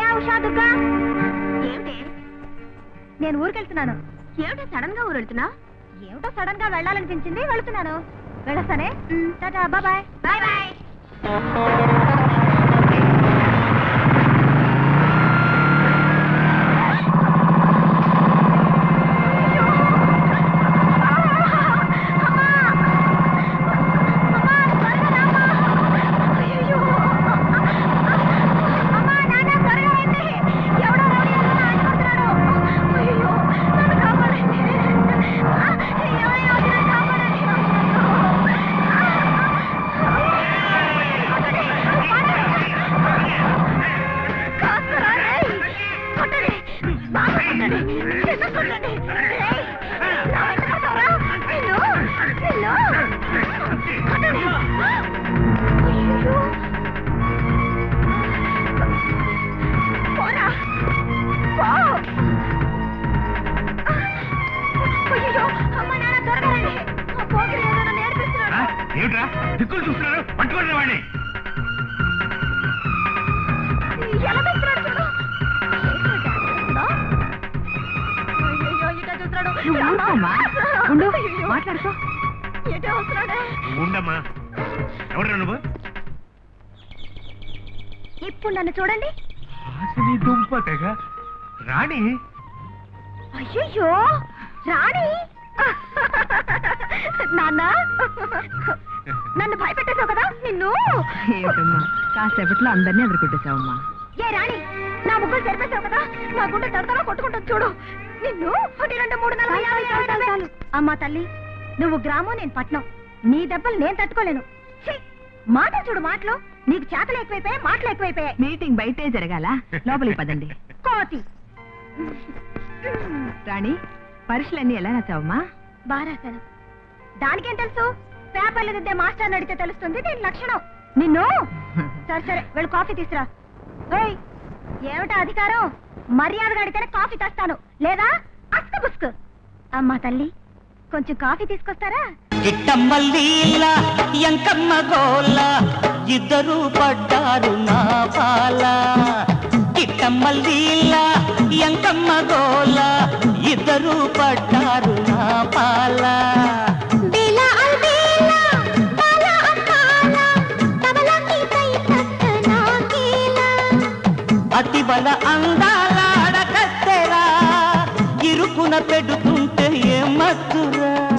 క్యా ఉషా దుర్గా. ఏమిటి? నేను ఊరికెళ్తున్నాను. ఏమిటి సడన్గా ఊరు వెళ్తున్నా ఏమిటో సడన్గా వెళ్ళాలనిపించింది? వెళ్తున్నాను. వెళ్ళొస్తానే? టాటా బాయ్. Bye bye. ఏమిట్రా? దిక్కులు చూస్తున్నారు? పట్టుకోండి వాడిని మాట్లాడుకో. ఉండమ్మా. ఎవరు నువ్వు? ఇప్పుడు నన్ను చూడండి. హాసిని దుంప తెగ. రాణి? అయ్యో రాణి? నాన్న? నన్ను భయపెట్టేశావు కదా నిన్ను? ఏమిటమ్మా? కాసేపట్లో అందరినీ ఎదుర్కొట్టేశావమ్మా. ఏ రాణి నా ముగ్గురు తెరిపేశావు కదా నా గుండె తడతలా కొట్టుకుంటుంది చూడు. నిన్ను ఒకటి రెండు మూడు నాలుగు యాభై. అమ్మా తల్లి నువ్వు గ్రామం నేను పట్నం. నీ దెబ్బలు నేను తట్టుకోలేను. ఛీ! మాట చూడు మాటలు. నీకు చేతలు ఎక్కువైపోయాయి మాటలు ఎక్కువైపోయాయి. మీటింగ్ బయటే జరగాల? లోపలికి పదండి. కోతి. రాణి పరీక్షలన్నీ ఎలా రాసావమ్మా? బారాసాను దానికేం తెలుసు? పేపర్లు దిద్దే మాస్టర్ అడిగితే తెలుస్తుంది దీని లక్షణం. నిన్ను? సరే సరే వెళ్ళి కాఫీ తీసురా ఏయ్ ఏమిటా అధికారం? మర్యాదగా అడిగితేనే కాఫీ తెస్తాను. లేదా అస్క బుస్క్ అమ్మా తల్లి కొంచెం కాఫీ తీసుకొస్తారా? గిట్టమ్మల్లీల ఎంకమ్మ గోల ఇద్దరు పడ్డారు నా పాల. గిట్టమ్మల్లీల ఎంకమ్మ గోల ఇద్దరు పడ్డారు నా పాల. అతి బల పెడుతుంటే ఏ మత్తురా?